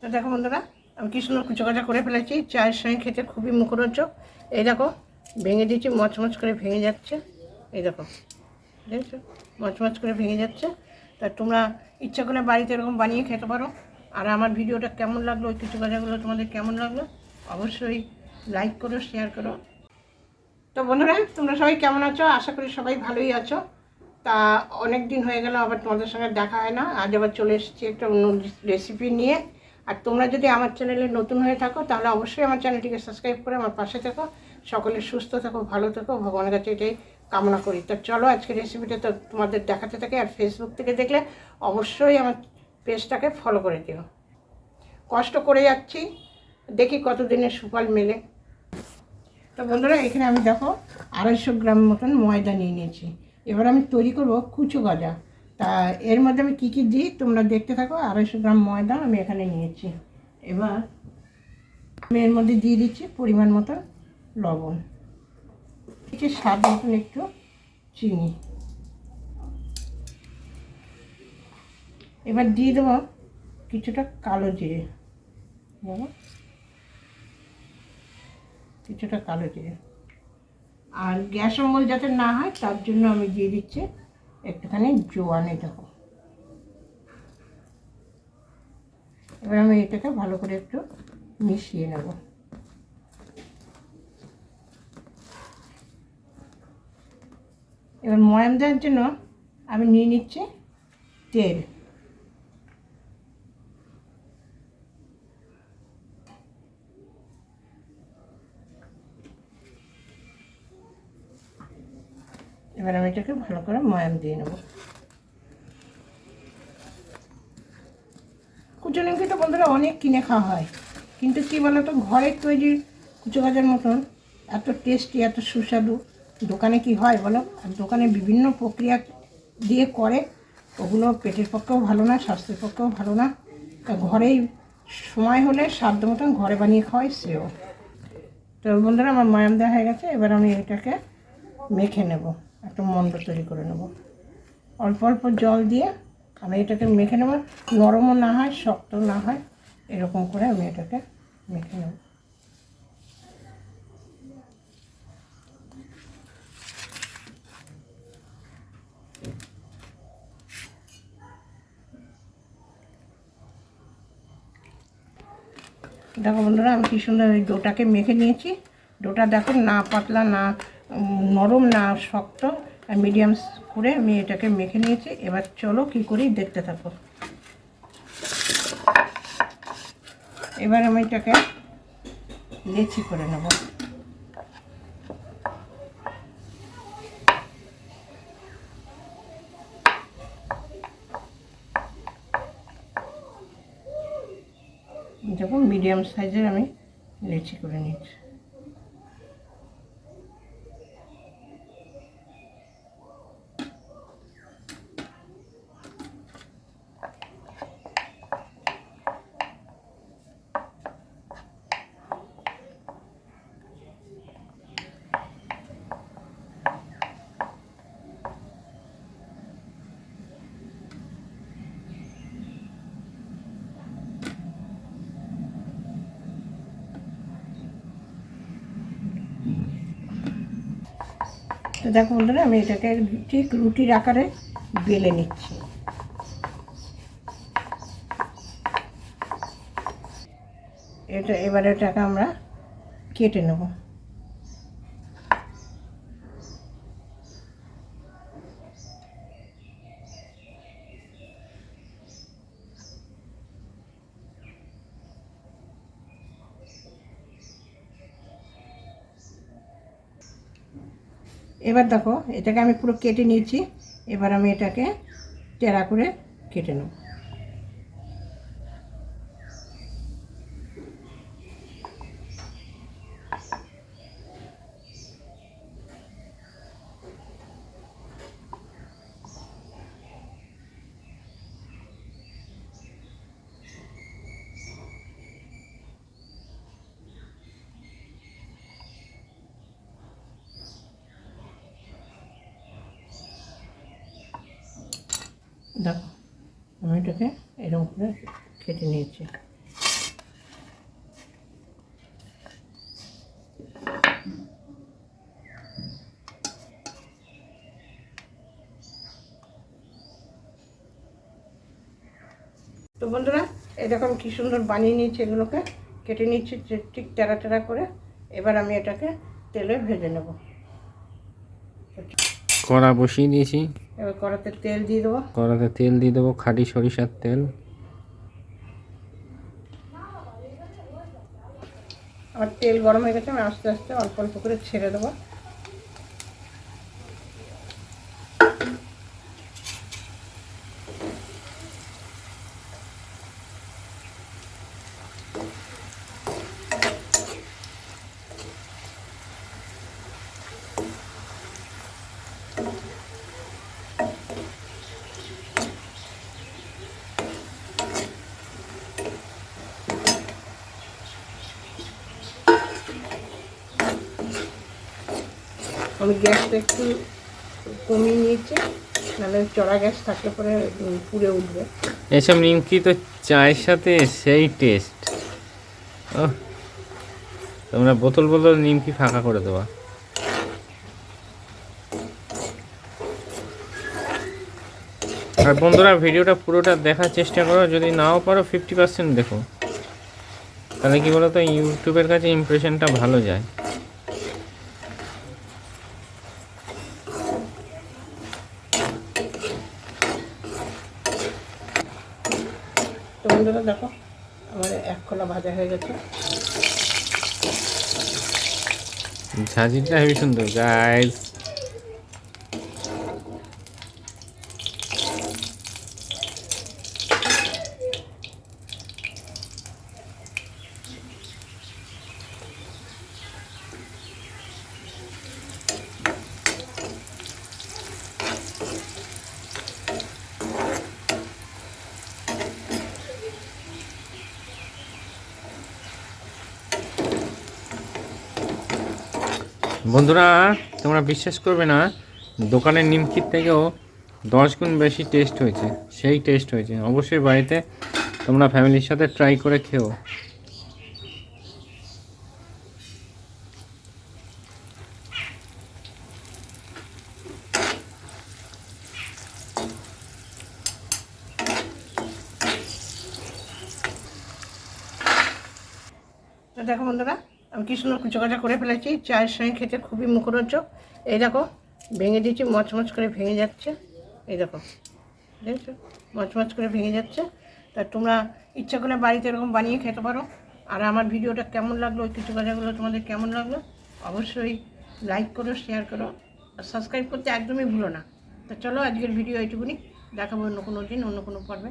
তো দেখো বন্ধুরা, আমি কি সুন্দর কুচো কাচা করে ফেলেছি। চায়ের সঙ্গে খেতে খুবই মুখরোচক। এই দেখো, ভেঙে দিয়েছি, মচমচ করে ভেঙে যাচ্ছে। এই দেখো, দেখছ? মচমচ করে ভেঙে যাচ্ছে। তা তোমরা ইচ্ছা করে বাড়িতে এরকম বানিয়ে খেতে পারো। আর আমার ভিডিওটা কেমন লাগল, ওই কুচো কাচাগুলো তোমাদের কেমন লাগল, অবশ্যই লাইক করো শেয়ার করো। তো বন্ধুরা, তোমরা সবাই কেমন আছো? আশা করি সবাই ভালোই আছো। তা অনেক দিন হয়ে গেল, আবার তোমাদের সঙ্গে দেখা হয় না। আজ আবার চলে এসেছি একটা অন্য রেসিপি নিয়ে। আর তোমরা যদি আমার চ্যানেলে নতুন হয়ে থাকো, তাহলে অবশ্যই আমার চ্যানেলটিকে সাবস্ক্রাইব করে আমার পাশে থেকো। সকলে সুস্থ থাকো, ভালো থেকো, ভগবানের কাছে এটাই কামনা করি। তো চলো আজকে রেসিপিটা তো তোমাদের দেখাতে থাকে, আর ফেসবুক থেকে দেখলে অবশ্যই আমার পেজটাকে ফলো করে দিও। কষ্ট করে যাচ্ছি, দেখি কতদিনের সুফল মেলে। তো বন্ধুরা, এখানে আমি দেখো আড়াইশো গ্রাম মতন ময়দা নিয়ে নিয়েছি। এবার আমি তৈরি করব কুচো গজা তা এর মধ্যে আমি কী কী দিই তোমরা দেখতে থাকো, আড়াইশো গ্রাম ময়দা আমি এখানে নিয়েছি। এবার আমি এর মধ্যে দিয়ে দিচ্ছি পরিমাণ মতো লবণ। দিচ্ছি স্বাদ মতন একটু চিনি। এবার দিয়ে দেবো কিছুটা কালো জিরে। কিছুটা কালো জিরে। আর গ্যাস অম্বল যাতে না হয়, তার জন্য আমি দিয়ে দিচ্ছি একটুখানি জোয়ানে দেবো এবার আমি এটাকে ভালো করে একটু মিশিয়ে নেব। এবার ময়াম দেওয়ার জন্য আমি নিয়ে নিচ্ছি তেল। এবার আমি এটাকে ভালো করে ময়াম দিয়ে নেব। কুচো নিমকি তো বন্ধুরা অনেক কিনে খাওয়া হয়, কিন্তু কী বলো তো ঘরের তৈরি কুচো গাজার মতন এত টেস্টি এত সুস্বাদু। দোকানে কি হয় বলো? আর দোকানে বিভিন্ন প্রক্রিয়া দিয়ে করে, ওগুলো পেটের পক্ষেও ভালো না, স্বাস্থ্যের পক্ষেও ভালো না। তা ঘরেই সময় হলে সাধ্য মতন ঘরে বানিয়ে খাওয়াই শ্রেয়। তো বন্ধুরা, আমার ময়াম দেওয়া হয়ে গেছে, এবার আমি এটাকে মেখে নেব। একটা মন্ড তৈরি করে নেব। অল্প অল্প জল দিয়ে আমি এটাকে মেখে নেব। নরমও না হয় শক্ত না হয়, এরকম করে আমি এটাকে মেখে নেব। দেখো বন্ধুরা, আমি কি সুন্দর ওই ডোটাকে মেখে নিয়েছি। ডোটা দেখো না পাতলা, না নরম না শক্ত মিডিয়াম করে আমি এটাকে মেখে নিয়েছি। এবার চলো কি করি দেখতে থাকো। এবার আমি এটাকে লেচি করে নেব। দেখো মিডিয়াম সাইজের আমি লেচি করে নিচ্ছি। দেখো বন্ধুরা, আমি এটাকে ঠিক রুটির আকারে বেলে নিচ্ছি। এটা, এবারে এটাকে আমরা কেটে নেব। এবার দেখো এটাকে আমি পুরো কেটে নিয়েছি। এবার আমি এটাকে টেরা করে কেটে নেব। দেখো আমি এটাকে এরকম করে কেটে নিয়েছি। তো বন্ধুরা, এরকম কী সুন্দর বানিয়ে নিয়েছি এগুলোকে। কেটে নিচ্ছি ঠিক টেরা টেরা করে। এবার আমি এটাকে তেলে ভেজে নেব। কড়া বসিয়ে দিয়েছি। এবার কড়াতে তেল দিয়ে দেবো। কড়াতে তেল দিয়ে দেবো খাঁটি সরিষার তেল। আমার তেল গরম হয়ে গেছে আমি আস্তে আস্তে অল্প অল্প করে ছেড়ে দেবো। আমি গ্যাসটা একটু কমিয়ে নিয়েছি, নাহলে চড়া গ্যাস থাকলে পরে পুড়ে উঠবে। এসব নিমকি তো চায়ের সাথে সেই টেস্ট তোমরা বোতল বোতল নিমকি ফাঁকা করে দেওয়া আর বন্ধুরা, ভিডিওটা পুরোটা দেখার চেষ্টা করো, যদি নাও পারো ফিফটি পার্সেন্ট দেখো। তাহলে কি বলো তো ইউটিউবের কাছে ইমপ্রেশনটা ভালো যায়। বন্ধুরা দেখো আমার এক খোলা ভাজা হয়ে গেছে। ঝাঁঝিটা হেবি সুন্দর গাইস বন্ধুরা, তোমরা বিশ্বাস করবে না, দোকানের নিমকির থেকেও দশ গুণ বেশি টেস্ট হয়েছে, সেই টেস্ট হয়েছে। অবশ্যই বাড়িতে তোমরা ফ্যামিলির সাথে ট্রাই করে খেও। দেখো বন্ধুরা আমি কি সুন্দর কুচো কাচা করে ফেলেছি। চায়ের সঙ্গে খেতে খুবই মুখরোচক। এই দেখো, ভেঙে দিয়েছি, মচমচ করে ভেঙে যাচ্ছে। এই দেখো, দেখছ? মচমচ করে ভেঙে যাচ্ছে। তা তোমরা ইচ্ছা করলে বাড়িতে এরকম বানিয়ে খেতে পারো। আর আমার ভিডিওটা কেমন লাগল, ওই কিছু কাজাগুলো তোমাদের কেমন লাগল, অবশ্যই লাইক করো শেয়ার করো। আর সাবস্ক্রাইব করতে একদমই ভুলো না। তা চলো, আজকের ভিডিও এইটুকুনি। দেখাবো অন্য কোনো দিন, অন্য কোনো পর্বে।